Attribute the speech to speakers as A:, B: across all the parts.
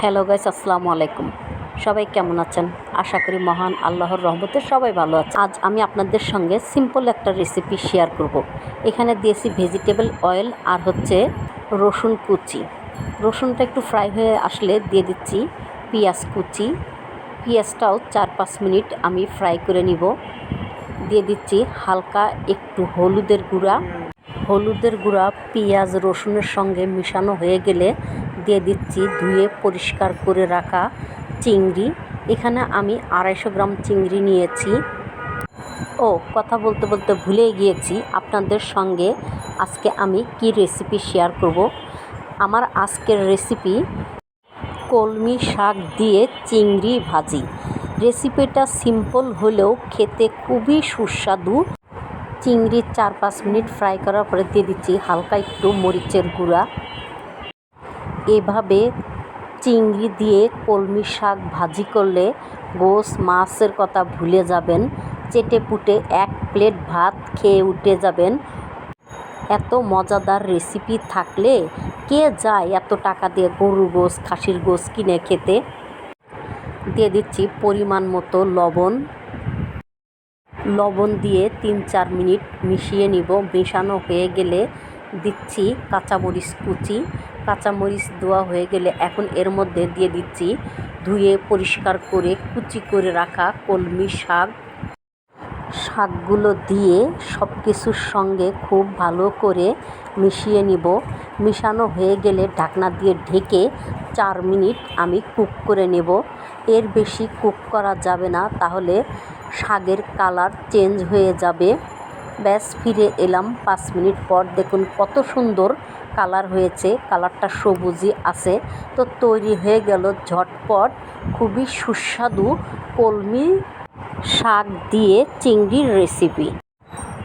A: Hello guys, আসসালামু আলাইকুম। সবাই কেমন আছেন? আশা করি মহান আল্লাহর রহমতে সবাই ভালো আছে আজ আমি আপনাদের সঙ্গে সিম্পল একটা রেসিপি শেয়ার করব। এখানে দিয়েছি ভেজিটেবল অয়েল আর হচ্ছে রসুন কুচি। রসুনটা একটু ফ্রাই হয়ে আসলে দিয়ে দিচ্ছি পেঁয়াজ কুচি। পেঁয়াজটাও চার পাঁচ মিনিট আমি ফ্রাই করে নিব। দিয়ে দিচ্ছি হালকা একটু হলুদের গুঁড়া। হলুদের গুঁড়া, পেঁয়াজ, রসুনের সঙ্গে মিশানো হয়ে গেলে দিয়ে দিচ্ছি ধুয়ে পরিষ্কার করে রাখা চিংড়ি। এখানে আমি আড়াইশো গ্রাম চিংড়ি নিয়েছি। ও, কথা বলতে বলতে ভুলেই গিয়েছি, আপনাদের সঙ্গে আজকে আমি কি রেসিপি শেয়ার করব? আমার আজকের রেসিপি কলমি শাক দিয়ে চিংড়ি ভাজি। রেসিপিটা সিম্পল হলেও খেতে খুবই সুস্বাদু। চিংড়ি চার পাঁচ মিনিট ফ্রাই করার পরে দিয়ে দিচ্ছি হালকা একটু মরিচের গুঁড়া। এভাবে চিংড়ি দিয়ে কলমি শাক ভাজি করলে গোস মাছের কথা ভুলে যাবেন, চেটে পুটে এক প্লেট ভাত খেয়ে উঠে যাবেন। এত মজাদার রেসিপি থাকলে কে যায় এত টাকা দিয়ে গরুর গোস, খাসির গোস কিনে খেতে? দিয়ে দিচ্ছি পরিমাণ মতো লবণ লবণ দিয়ে তিন চার মিনিট মিশিয়ে নিব। মেশানো হয়ে গেলে দিচ্ছি কাঁচামরিচ কুচি। কাঁচামরিচ দেওয়া হয়ে গেলে এখন এর মধ্যে দিয়ে দিচ্ছি ধুয়ে পরিষ্কার করে কুচি করে রাখা কলমি শাক। শাকগুলো দিয়ে সব কিছুর সঙ্গে খুব ভালো করে মিশিয়ে নিব। মিশানো হয়ে গেলে ঢাকনা দিয়ে ঢেকে চার মিনিট আমি কুক করে নেব। এর বেশি কুক করা যাবে না, তাহলে শাকের কালার চেঞ্জ হয়ে যাবে। ব্যাস, ফিরে এলাম পাঁচ মিনিট পর। দেখুন কত সুন্দর কালার হয়েছে, কালারটা সবুজই আছে। তো তৈরি হয়ে গেল ঝটপট, খুবই সুস্বাদু কলমি শাক দিয়ে চিংড়ির রেসিপি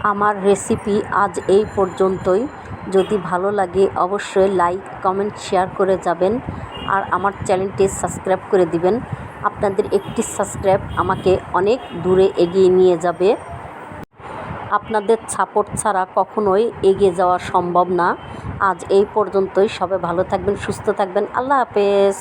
A: আমার রেসিপি আজ এই পর্যন্তই। যদি ভালো লাগে অবশ্যই লাইক কমেন্ট শেয়ার করে যাবেন আর আমার চ্যানেলটি সাবস্ক্রাইব করে দিবেন। আপনাদের একটি সাবস্ক্রাইব আমাকে অনেক দূরে এগিয়ে নিয়ে যাবে। আপনাদের সাপোর্ট ছাড়া কখনোই এগিয়ে যাওয়া সম্ভব না। আজ এই পর্যন্তই। সবাই ভালো থাকবেন, সুস্থ থাকবেন। আল্লাহ হাফেজ।